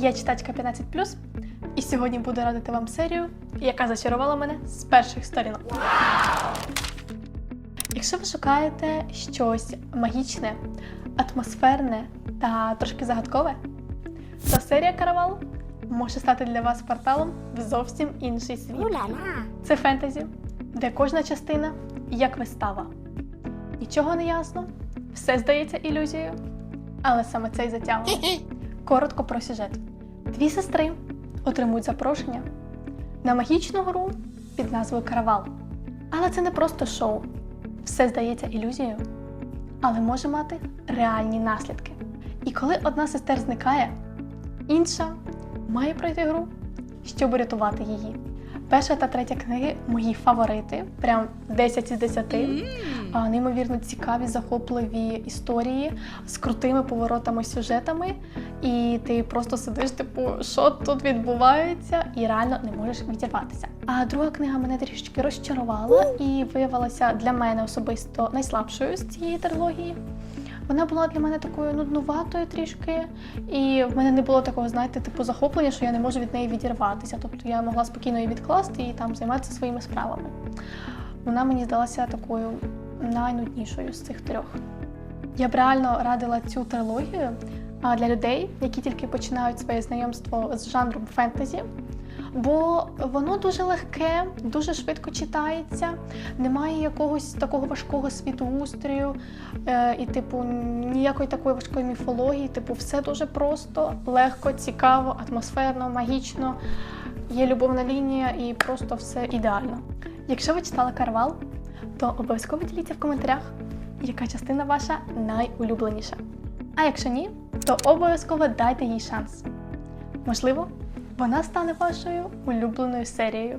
Я читачка 15 і сьогодні буду радити вам серію, яка зачарувала мене з перших сторінок. Якщо ви шукаєте щось магічне, атмосферне та трошки загадкове, то серія Каравал може стати для вас порталом в зовсім інший світ. Це фентезі, де кожна частина як вистава. Нічого не ясно, все здається ілюзією, але саме це й затягує. Коротко про сюжет. Дві сестри отримують запрошення на магічну гру під назвою Каравал. Але це не просто шоу. Все здається ілюзією, але може мати реальні наслідки. І коли одна сестер зникає, інша має пройти гру, щоб рятувати її. Перша та третя книги мої фаворити, прям 10 із 10. А, неймовірно цікаві, захопливі історії з крутими поворотами сюжетами. І ти просто сидиш, типу, що тут відбувається, і реально не можеш відірватися. А друга книга мене трішечки розчарувала і виявилася для мене особисто найслабшою з цієї трилогії. Вона була для мене такою нуднуватою трішки, і в мене не було такого, знаєте, типу захоплення, що я не можу від неї відірватися. Тобто я могла спокійно її відкласти і там займатися своїми справами. Вона мені здалася такою найнуднішою з цих трьох. Я б реально радила цю трилогію для людей, які тільки починають своє знайомство з жанром фентезі. Бо воно дуже легке, дуже швидко читається, немає якогось такого важкого світоустрою е, і, типу, ніякої такої важкої міфології. Типу, все дуже просто, легко, цікаво, атмосферно, магічно. Є любовна лінія і просто все ідеально. Якщо ви читали Карвал, то обов'язково діліться в коментарях, яка частина ваша найулюбленіша. А якщо ні, то обов'язково дайте їй шанс. Можливо, вона стане вашою улюбленою серією.